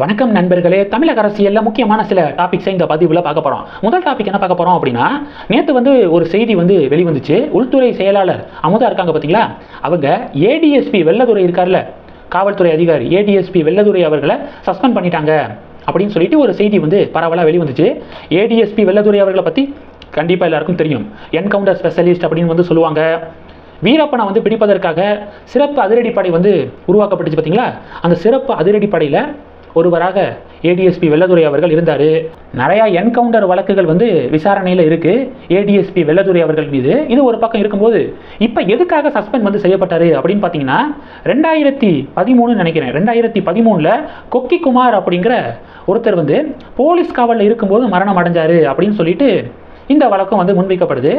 வணக்கம் நண்பர்களே தமிழக அரசியலில் முக்கியமான சில டாபிக்ஸை இந்த பதிவில் பார்க்க போகிறோம் முதல் டாபிக் என்ன பார்க்க போகிறோம் அப்படின்னா நேற்று வந்து ஒரு செய்தி வந்து வெளிவந்துச்சு. உள்துறை செயலாளர் அமுதா இருக்காங்க பார்த்தீங்களா அவங்க ஏடிஎஸ்பி வெள்ளதுரை இருக்கார்ல காவல்துறை அதிகாரி ஏடிஎஸ்பி வெள்ளதுரை அவர்களை சஸ்பெண்ட் பண்ணிட்டாங்க அப்படின்னு சொல்லிட்டு ஒரு செய்தி வந்து பரவலாக வெளிவந்துச்சு. ஏடிஎஸ்பி வெள்ளதுரை அவர்களை பற்றி கண்டிப்பாக எல்லாருக்கும் தெரியும். என்கவுண்டர் ஸ்பெஷலிஸ்ட் அப்படின்னு வந்து சொல்லுவாங்க. வீரப்பனை வந்து பிடிப்பதற்காக சிறப்பு அதிரடிப்படை வந்து உருவாக்கப்பட்டுச்சு பார்த்தீங்களா அந்த சிறப்பு அதிரடிப்படையில் ஒருவராக ஏடிஎஸ்பி வெள்ளதுரை அவர்கள் இருந்தார். நிறையா என்கவுண்டர் வழக்குகள் வந்து விசாரணையில் இருக்குது ஏடிஎஸ்பி வெள்ளதுரை அவர்கள் மீது இது ஒரு பக்கம் இருக்கும்போது இப்போ எதுக்காக சஸ்பெண்ட் வந்து செய்யப்பட்டார் அப்படின்னு பார்த்தீங்கன்னா ரெண்டாயிரத்தி பதிமூணுன்னு நினைக்கிறேன். ரெண்டாயிரத்தி பதிமூணில் கொக்கி குமார் அப்படிங்கிற ஒருத்தர் வந்து போலீஸ் காவலில் இருக்கும்போது மரணம் அடைஞ்சார் அப்படின்னு சொல்லிட்டு இந்த வழக்கம் வந்து முன்வைக்கப்படுது.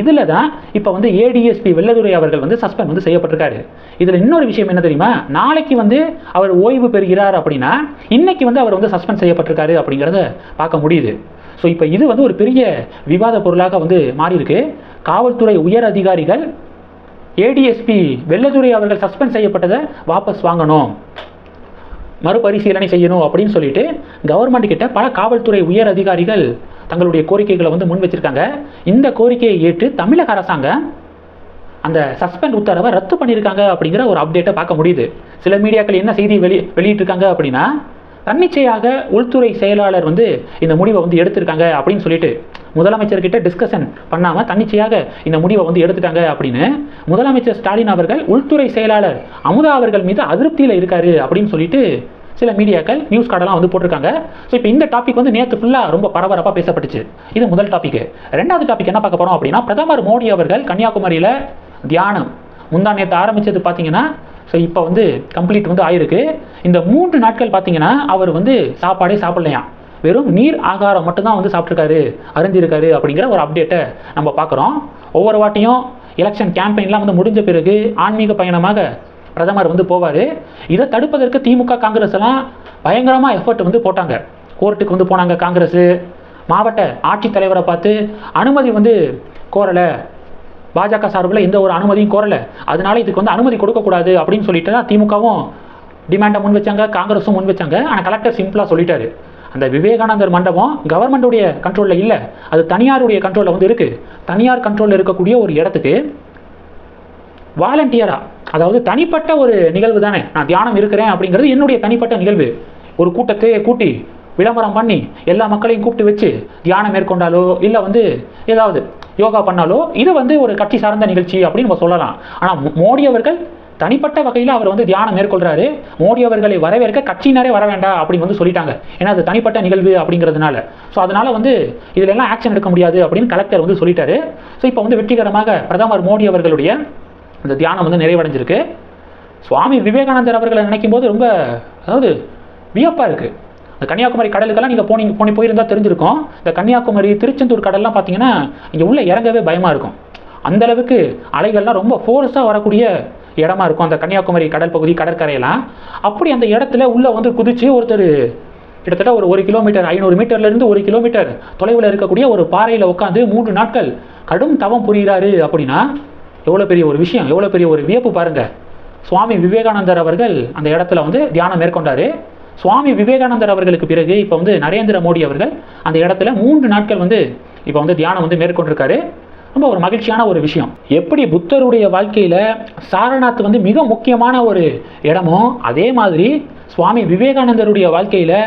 இதில் தான் இப்போ வந்து ஏடிஎஸ்பி வெள்ளதுரை அவர்கள் வந்து சஸ்பெண்ட் வந்து செய்யப்பட்டிருக்காரு. இதில் இன்னொரு விஷயம் என்ன தெரியுமா? நாளைக்கு வந்து அவர் ஓய்வு பெறுகிறார் அப்படின்னா இன்னைக்கு வந்து அவர் வந்து சஸ்பெண்ட் செய்யப்பட்டிருக்காரு அப்படிங்கிறத பார்க்க முடியுது. ஸோ இப்போ இது வந்து ஒரு பெரிய விவாத பொருளாக வந்து மாறியிருக்கு. காவல்துறை உயர் அதிகாரிகள் ஏடிஎஸ்பி வெள்ளதுரை அவர்கள் சஸ்பெண்ட் செய்யப்பட்டதை வாபஸ் வாங்கணும். மறுபரிசீலனை செய்யணும் அப்படின்னு சொல்லிட்டு கவர்மெண்ட் கிட்ட பல காவல்துறை உயர் அதிகாரிகள் தங்களுடைய கோரிக்கைகளை வந்து முன் வச்சிருக்காங்க. இந்த கோரிக்கையை ஏற்று தமிழக அரசாங்கம் அந்த சஸ்பெண்ட் உத்தரவை ரத்து பண்ணியிருக்காங்க அப்படிங்கிற ஒரு அப்டேட்டை பார்க்க முடியுது. சில மீடியாக்கள் என்ன செய்தி வெளி வெளியிட்டிருக்காங்க அப்படின்னா தன்னிச்சையாக உள்துறை செயலாளர் வந்து இந்த முடிவை வந்து எடுத்திருக்காங்க அப்படின்னு சொல்லிட்டு முதலமைச்சர்கிட்ட டிஸ்கஷன் பண்ணாமல் தன்னிச்சையாக இந்த முடிவை வந்து எடுத்துட்டாங்க அப்படின்னு முதலமைச்சர் ஸ்டாலின் அவர்கள் உள்துறை செயலாளர் அமுதா அவர்கள் மீது அதிருப்தியில் இருக்காரு அப்படின்னு சொல்லிட்டு சில மீடியாக்கள் நியூஸ் கார்டெல்லாம் வந்து போட்டிருக்காங்க. ஸோ இப்போ இந்த டாபிக் வந்து நேற்று ஃபுல்லாக ரொம்ப பரபரப்பாக பேசப்பட்டுச்சு. இது முதல் டாபிக் ரெண்டாவது டாபிக் என்ன பார்க்க போகிறோம் அப்படின்னா பிரதமர் மோடி அவர்கள் கன்னியாகுமரியில் தியானம். முந்தா நேற்று ஆரம்பித்தது பார்த்தீங்கன்னா ஸோ இப்போ வந்து கம்ப்ளீட் வந்து ஆயிருக்கு. இந்த மூன்று நாட்கள் பார்த்தீங்கன்னா அவர் வந்து சாப்பாடே சாப்பிடலையாம். வெறும் நீர் ஆகாரம் மட்டும்தான் வந்து சாப்பிட்ருக்காரு அருந்திருக்காரு அப்படிங்கிற ஒரு அப்டேட்டை நம்ம பார்க்குறோம். ஒவ்வொரு வாட்டியும் எலெக்ஷன் கேம்பெயின்லாம் வந்து முடிஞ்ச பிறகு ஆன்மீக பயணமாக பிரதமர் வந்து போவார். இதை தடுப்பதற்கு திமுக காங்கிரஸ் எல்லாம் பயங்கரமாக எஃபர்ட் வந்து போட்டாங்க. கோர்ட்டுக்கு வந்து போனாங்க காங்கிரஸ். மாவட்ட ஆட்சித்தலைவரை பார்த்து அனுமதி வந்து கோரலை. பாஜக சார்பில் எந்த ஒரு அனுமதியும் கோரலை. அதனால இதுக்கு வந்து அனுமதி கொடுக்கக்கூடாது அப்படின்னு சொல்லிட்டு தான் திமுகவும் டிமாண்டை முன் வச்சாங்க காங்கிரஸும் முன் வச்சாங்க. ஆனால் கலெக்டர் சிம்பிளாக சொல்லிட்டாரு. அந்த விவேகானந்தர் மண்டபம் கவர்மெண்ட்டுடைய கண்ட்ரோலில் இல்லை. அது தனியாருடைய கண்ட்ரோலில் வந்து இருக்குது தனியார் கண்ட்ரோலில் இருக்கக்கூடிய ஒரு இடத்துக்கு வாலண்டியராக அதாவது தனிப்பட்ட ஒரு நிகழ்வு தானே. நான் தியானம் இருக்கிறேன் அப்படிங்கிறது என்னுடைய தனிப்பட்ட நிகழ்வு. ஒரு கூட்டத்தையே கூட்டி விளம்பரம் பண்ணி எல்லா மக்களையும் கூப்பிட்டு வச்சு தியானம் மேற்கொண்டாலோ இல்லை வந்து ஏதாவது யோகா பண்ணாலோ இது வந்து ஒரு கட்சி சார்ந்த நிகழ்ச்சி அப்படின்னு நம்ம சொல்லலாம். ஆனால் மோடி அவர்கள் தனிப்பட்ட வகையில் அவர் வந்து தியானம் மேற்கொள்கிறாரு மோடி அவர்களை வரவேற்க கட்சியினரே வர வேண்டாம் அப்படின்னு வந்து சொல்லிட்டாங்க. ஏன்னா அது தனிப்பட்ட நிகழ்வு அப்படிங்கிறதுனால. ஸோ அதனால் வந்து இதுல எல்லாம் ஆக்ஷன் எடுக்க முடியாது அப்படின்னு கலெக்டர் வந்து சொல்லிட்டாரு. ஸோ இப்போ வந்து வெற்றிகரமாக பிரதமர் மோடி அவர்களுடைய அந்த தியானம் வந்து நிறைவடைஞ்சிருக்கு. சுவாமி விவேகானந்தர் அவர்களை நினைக்கும் போது ரொம்ப அதாவது வியப்பாக இருக்குது இந்த கன்னியாகுமரி கடலுக்கெல்லாம் நீங்கள் போனீங்க போனி போயிருந்தா தெரிஞ்சிருக்கும். இந்த கன்னியாகுமரி திருச்செந்தூர் கடல்லாம் பார்த்தீங்கன்னா இங்கே உள்ளே இறங்கவே பயமாக இருக்கும். அந்தளவுக்கு அலைகள்லாம் ரொம்ப ஃபோர்ஸாக வரக்கூடிய இடமா இருக்கும் அந்த கன்னியாகுமரி கடல் பகுதி கடற்கரையெல்லாம். அப்படி அந்த இடத்துல உள்ளே வந்து குதிச்சு ஒருத்தர் கிட்டத்தட்ட ஒரு ஒரு கிலோமீட்டர் ஐநூறு மீட்டர்லேருந்து ஒரு கிலோமீட்டர் தொலைவில் இருக்கக்கூடிய ஒரு பாறையில் உட்காந்து மூன்று நாட்கள் கடும் தவம் புரிகிறாரு அப்படின்னா எவ்வளோ பெரிய ஒரு விஷயம் எவ்வளோ பெரிய ஒரு வியப்பு பாருங்கள் சுவாமி விவேகானந்தர் அவர்கள் அந்த இடத்துல வந்து தியானம் மேற்கொண்டார். சுவாமி விவேகானந்தர் அவர்களுக்கு பிறகு இப்போ வந்து நரேந்திர மோடி அவர்கள் அந்த இடத்துல மூன்று நாட்கள் வந்து இப்போ வந்து தியானம் வந்து மேற்கொண்டிருக்காரு. ரொம்ப ஒரு மகிழ்ச்சியான ஒரு விஷயம். எப்படி புத்தருடைய வாழ்க்கையில் சாரநாத் வந்து மிக முக்கியமான ஒரு இடமோ அதே மாதிரி சுவாமி விவேகானந்தருடைய வாழ்க்கையில்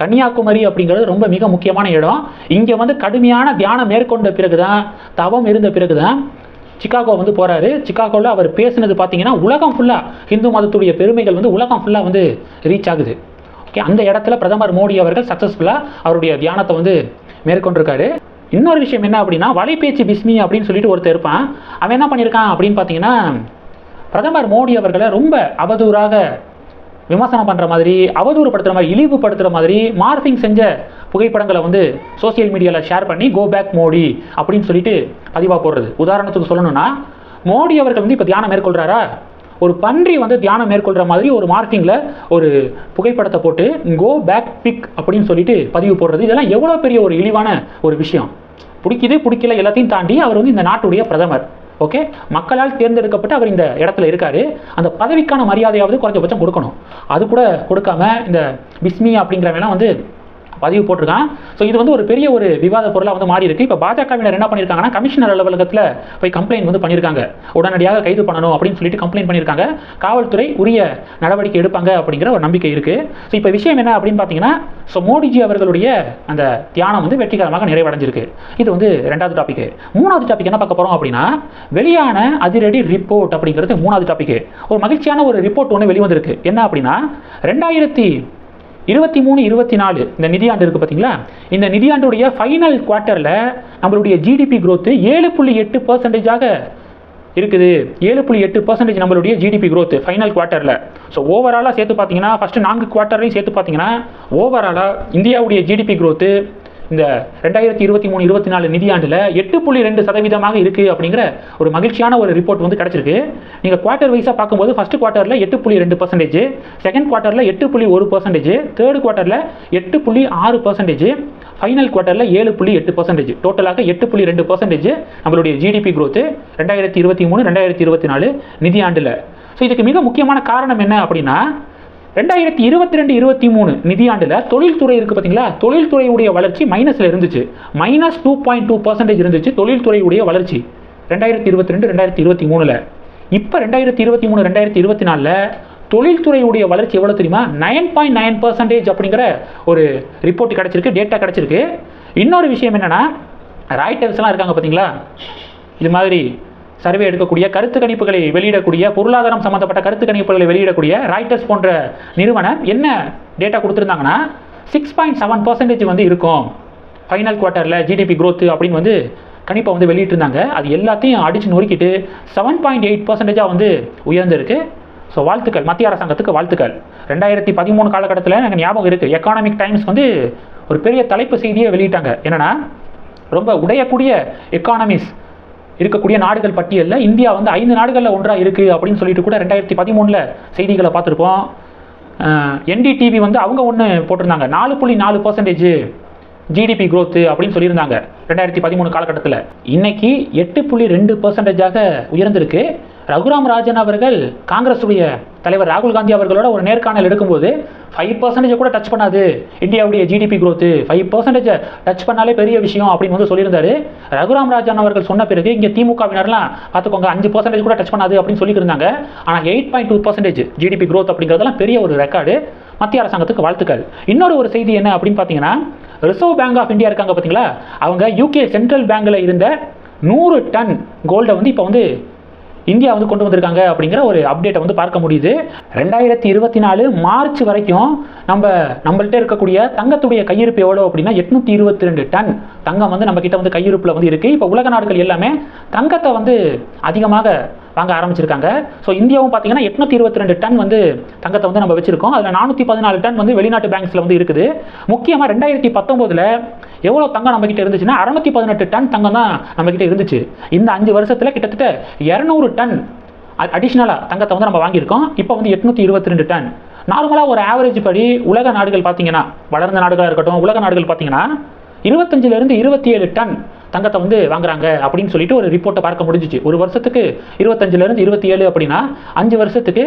கன்னியாகுமரி அப்படிங்கிறது ரொம்ப மிக முக்கியமான இடம். இங்கே வந்து கடுமையான தியானம் மேற்கொண்ட பிறகு தான் தவம் இருந்த பிறகு தான் சிக்காகோ வந்து போகிறாரு சிக்காகோவில் அவர் பேசுனது பார்த்தீங்கன்னா உலகம் ஃபுல்லாக இந்து மதத்துடைய பெருமைகள் வந்து உலகம் ஃபுல்லாக வந்து ரீச் ஆகுது. ஓகே அந்த இடத்துல பிரதமர் மோடி அவர்கள் சக்ஸஸ்ஃபுல்லாக அவருடைய தியானத்தை வந்து மேற்கொண்டிருக்காரு. இன்னொரு விஷயம் என்ன அப்படின்னா வலைபேச்சு பிஸ்மி அப்படின்னு சொல்லிட்டு ஒருத்தர் இருப்பான். அவன் என்ன பண்ணியிருக்கான் அப்படின்னு பார்த்தீங்கன்னா பிரதமர் மோடி அவர்களை ரொம்ப அவதூறாக விமர்சனம் பண்ணுற மாதிரி அவதூறுப்படுத்துகிற மாதிரி இழிவுபடுத்துகிற மாதிரி மார்பிங் செஞ்ச புகைப்படங்களை வந்து சோஷியல் மீடியாவில் ஷேர் பண்ணி கோ பேக் மோடி அப்படின்னு சொல்லிட்டு பதிவாக போடுறது. உதாரணத்துக்கு சொல்லணும்னா மோடி அவர்கள் வந்து இப்போ தியானம் மேற்கொள்கிறாரா ஒரு பன்றி வந்து தியானம் மேற்கொள்கிற மாதிரி ஒரு மார்க்கிங்கில் ஒரு புகைப்படத்தை போட்டு கோ பேக் பிக் அப்படின்னு சொல்லிட்டு பதிவு போடுறது. இதெல்லாம் எவ்வளோ பெரிய ஒரு இழிவான ஒரு விஷயம். பிடிக்குது பிடிக்கல எல்லாத்தையும் தாண்டி அவர் வந்து இந்த நாட்டுடைய பிரதமர். ஓகே மக்களால் தேர்ந்தெடுக்கப்பட்டு அவர் இந்த இடத்துல இருக்கார். அந்த பதவிக்கான மரியாதையாவது குறைஞ்சபட்சம் கொடுக்கணும். அது கூட கொடுக்காம இந்த பிஸ்மி அப்படிங்கிறவெல்லாம் வந்து பதிவு போட்டிருக்கான். ஸோ இது வந்து ஒரு பெரிய ஒரு விவாத பொருளாக வந்து மாறி இருக்கு. இப்போ பாஜகவினர் என்ன பண்ணியிருக்காங்கன்னா கமிஷனர் அலுவலகத்தில் போய் கம்ப்ளைண்ட் வந்து பண்ணியிருக்காங்க. உடனடியாக கைது பண்ணணும் அப்படின்னு சொல்லிட்டு கம்ப்ளைண்ட் பண்ணியிருக்காங்க. காவல்துறை உரிய நடவடிக்கை எடுப்பாங்க அப்படிங்கிற ஒரு நம்பிக்கை இருக்கு. ஸோ இப்போ விஷயம் என்ன அப்படின்னு பார்த்தீங்கன்னா ஸோ மோடிஜி அவர்களுடைய அந்த தியானம் வந்து வெற்றிகரமாக நிறைவடைஞ்சிருக்கு. இது வந்து ரெண்டாவது டாபிக் மூணாவது டாபிக் என்ன பார்க்க போகிறோம் அப்படின்னா வெளியான அதிரடி ரிப்போர்ட் அப்படிங்கிறது மூணாவது டாபிக் ஒரு மகிழ்ச்சியான ஒரு ரிப்போர்ட் ஒன்று வெளிவந்திருக்கு. என்ன அப்படின்னா ரெண்டாயிரத்தி இருபத்தி மூணு இருபத்தி நாலு இந்த நிதியாண்டு இருக்குது பார்த்தீங்களா இந்த நிதியாண்டுடைய ஃபைனல் குவார்ட்டரில் நம்மளுடைய ஜிடிபி க்ரோத்து ஏழு புள்ளி எட்டு பர்சன்டேஜாக இருக்குது. ஏழு புள்ளி எட்டு பர்சன்டேஜ் நம்மளுடைய ஜிடிபி க்ரோத்து ஃபைனல் குவார்ட்டரில் ஸோ ஓவராலாக சேர்த்து பார்த்தீங்கன்னா ஃபஸ்ட்டு நான்கு குவார்ட்டர்லையும் சேர்த்து பார்த்தீங்கன்னா ஓவராலாக இந்தியாவுடைய ஜிடிபி க்ரோத்து இந்த ரெண்டாயிரத்தி இருபத்தி மூணு இருபத்தி நாலு நிதியாண்டில் எட்டு புள்ளி ரெண்டு சதவீதமாக இருக்குது அப்படிங்கிற ஒரு மகிழ்ச்சியான ஒரு ரிப்போர்ட் வந்து கிடச்சிருக்கு. நீங்கள் குவார்ட்டர் வைஸாக பார்க்கும்போது ஃபஸ்ட் குவார்ட்டரில் எட்டு புள்ளி ரெண்டு பர்சன்டேஜ் செகண்ட் குவார்ட்டரில் எட்டு புள்ளி ஒரு பர்சன்டேஜ் தேர்ட் குவார்ட்டரில் எட்டு புள்ளி ஆறு பர்சன்டேஜ் ஃபைனல் குவார்ட்டரில் ஏழு புள்ளி எட்டு பர்சன்டேஜ் டோட்டலாக எட்டு புள்ளி ரெண்டு பர்சன்டேஜ் நம்மளுடைய ஜிடிபி க்ரோத்து ரெண்டாயிரத்தி இருபத்தி மூணு ரெண்டாயிரத்தி இருபத்தி நாலு நிதியாண்டில். ஸோ இதுக்கு மிக முக்கியமான காரணம் என்ன அப்படின்னா ரெண்டாயிரத்தி இருபத்தி ரெண்டு இருபத்தி மூணு நிதியாண்டில் தொழில்துறை இருக்குது பார்த்தீங்களா தொழில்துறையுடைய வளர்ச்சி மைனஸில் இருந்துச்சு. Minus two point two percentage இருந்துச்சு தொழில்துறையுடைய வளர்ச்சி. ரெண்டாயிரத்தி இருபத்தி ரெண்டு ரெண்டாயிரத்தி இருபத்தி மூணில். இப்போ ரெண்டாயிரத்தி இருபத்தி மூணு ரெண்டாயிரத்தி இருபத்தி நாலில் தொழில்துறையுடைய வளர்ச்சி எவ்வளோ தெரியுமா? நைன் பாயிண்ட் நைன் பர்சன்டேஜ் அப்படிங்கிற ஒரு ரிப்போர்ட் கிடச்சிருக்கு டேட்டா கிடச்சிருக்கு. இன்னொரு விஷயம் என்னென்னா ராய்டர்ஸ்லாம் இருக்காங்க பார்த்தீங்களா இது மாதிரி சர்வே எடுக்கக்கூடிய கருத்து கணிப்புகளை வெளியிடக்கூடிய பொருளாதாரம் சம்பந்தப்பட்ட கருத்து கணிப்புகளை வெளியிடக்கூடிய ராய்டர்ஸ் போன்ற நிறுவனம் என்ன டேட்டா கொடுத்துருந்தாங்கன்னா சிக்ஸ் பாயிண்ட் செவன் பர்சன்டேஜ் வந்து இருக்கும். ஃபைனல் குவார்ட்டரில் ஜிடிபி க்ரோத்து அப்படின்னு வந்து கணிப்பை வந்து வெளியிட்டிருந்தாங்க. அது எல்லாத்தையும் அடித்து நொறுக்கிட்டு செவன் பாயிண்ட் எயிட் பர்சன்டேஜாக வந்து உயர்ந்திருக்கு. ஸோ வாழ்த்துக்கள். மத்திய அரசாங்கத்துக்கு வாழ்த்துக்கள். ரெண்டாயிரத்தி பதிமூணு காலகட்டத்தில் எனக்கு ஞாபகம் இருக்குது எக்கானமிக் டைம்ஸ் வந்து ஒரு பெரிய தலைப்பு செய்தியை வெளியிட்டாங்க. என்னென்னா ரொம்ப உடையக்கூடிய எக்கானமிஸ் இருக்கக்கூடிய நாடுகள் பட்டியலில் இந்தியா வந்து ஐந்து நாடுகளில் ஒன்றாக இருக்குது அப்படின்னு சொல்லிட்டு கூட ரெண்டாயிரத்தி பதிமூணில் செய்திகளை பார்த்துருப்போம். என்டிடிவி வந்து அவங்க ஒன்று போட்டிருந்தாங்க. நாலு புள்ளி நாலு பர்சன்டேஜ் ஜிடிபி க்ரோத்து அப்படின்னு சொல்லியிருந்தாங்க ரெண்டாயிரத்தி பதிமூணு காலகட்டத்தில். இன்னைக்கு எட்டு புள்ளி ரெண்டு பர்சன்டேஜாக உயர்ந்திருக்கு. ரகுராம் ராஜன் அவர்கள் காங்கிரஸுடைய தலைவர் ராகுல் காந்தி அவர்களோட ஒரு நேர்காணல் எடுக்கும்போது ஃபைவ் பர்சன்டேஜ் கூட டச் பண்ணாது. இந்தியாவுடைய GDP growth five percentage touch பண்ணாலே பெரிய விஷயம் அப்படின்னு வந்து சொல்லியிருந்தாரு. ரகுராம் ராஜன் அவர்கள் சொன்ன பிறகு இங்கே திமுகவினர்லாம் பார்த்துக்கோங்க அஞ்சு பர்சன்டேஜ் கூட டச் பண்ணாது அப்படின்னு சொல்லியிருந்தாங்க ஆனால் eight point two percentage GDP growth அப்படிங்கிறதெல்லாம் பெரிய ஒரு ரெக்கார்டு மத்திய அரசாங்கத்துக்கு வாழ்த்துக்கள். இன்னொரு ஒரு செய்தி என்ன அப்படின்னு பார்த்தீங்கன்னா ரிசர்வ் பேங்க் ஆஃப் இந்தியா இருக்காங்க பார்த்தீங்களா அவங்க யூகே சென்ட்ரல் பேங்க்கில் இருந்த நூறு டன் கோல்டை வந்து இப்போ வந்து இந்தியா வந்து கொண்டு வந்திருக்காங்க அப்படிங்கிற ஒரு அப்டேட்டை வந்து பார்க்க முடியுது. ரெண்டாயிரத்தி இருபத்தி நாலு மார்ச் வரைக்கும் நம்ம நம்மள்கிட்ட இருக்கக்கூடிய தங்கத்துடைய கையிருப்பு எவ்வளோ அப்படின்னா எட்நூத்தி இருபத்தி ரெண்டு டன் தங்கம் வந்து நம்ம கிட்ட வந்து கையிருப்பில் வந்து இருக்குது இப்போ உலக நாடுகள் எல்லாமே தங்கத்தை வந்து அதிகமாக வாங்க ஆரம்பிச்சிருக்காங்க. ஸோ இந்தியாவும் பார்த்தீங்கன்னா எட்நூத்தி இருபத்தி ரெண்டு டன் வந்து தங்கத்தை வந்து நம்ம வச்சிருக்கோம். அதில் நானூற்றி பதினாலு டன் வந்து வெளிநாட்டு பேங்க்ஸில் வந்து இருக்குது. முக்கியமாக ரெண்டாயிரத்தி பத்தொம்போதில் எவ்வளோ தங்கம் நம்மக்கிட்ட இருந்துச்சுன்னா அறநூற்றி பதினெட்டு டன் தங்கம் தான் நம்மக்கிட்ட இருந்துச்சு. இந்த அஞ்சு வருஷத்தில் கிட்டத்தட்ட இரநூறு டன் அடிஷ்னலாக தங்கத்தை வந்து நம்ம வாங்கியிருக்கோம். இப்போ வந்து எட்நூற்றி இருபத்தி ரெண்டு டன். நார்மலாக ஒரு ஆவரேஜ் படி உலக நாடுகள் பார்த்தீங்கன்னா வளர்ந்த நாடுகளாக இருக்கட்டும் உலக நாடுகள் பார்த்தீங்கன்னா இருபத்தஞ்சிலிருந்து இருபத்தி ஏழு டன் தங்கத்தை வந்து வாங்குறாங்க அப்படின்னு சொல்லிட்டு ஒரு ரிப்போர்ட்டை பார்க்க முடிஞ்சிச்சு. ஒரு வருஷத்துக்கு இருபத்தஞ்சிலிருந்து இருபத்தி ஏழு அப்படின்னா அஞ்சு வருஷத்துக்கு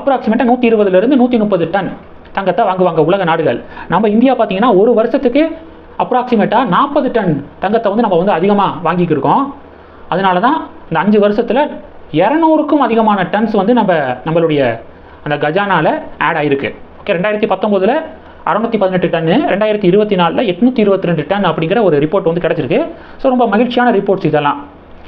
அப்ராக்சிமேட்டாக நூற்றி இருபதுலேருந்து நூற்றி முப்பது டன் தங்கத்தை வாங்குவாங்க உலக நாடுகள். நம்ம இந்தியா பார்த்தீங்கன்னா ஒரு வருஷத்துக்கு அப்ராக்சிமேட்டாக நாற்பது டன் தங்கத்தை வந்து நம்ம வந்து அதிகமாக வாங்கிக்கிருக்கோம். அதனால தான் இந்த அஞ்சு வருஷத்தில் இரநூறுக்கும் அதிகமான டன்ஸ் வந்து நம்ம நம்மளுடைய அந்த கஜானாவில் ஆட் ஆயிருக்கு. ஓகே ரெண்டாயிரத்தி பத்தொம்போதில் அறநூற்றி பதினெட்டு டன்னு ரெண்டாயிரத்தி இருபத்தி நாலில் எட்நூற்றி இருபத்தி ரெண்டு டன் அப்படிங்கிற ஒரு ரிப்போர்ட் வந்து கிடச்சிருக்கு. ஸோ ரொம்ப மகிழ்ச்சியான ரிப்போர்ட்ஸ் இதெல்லாம்.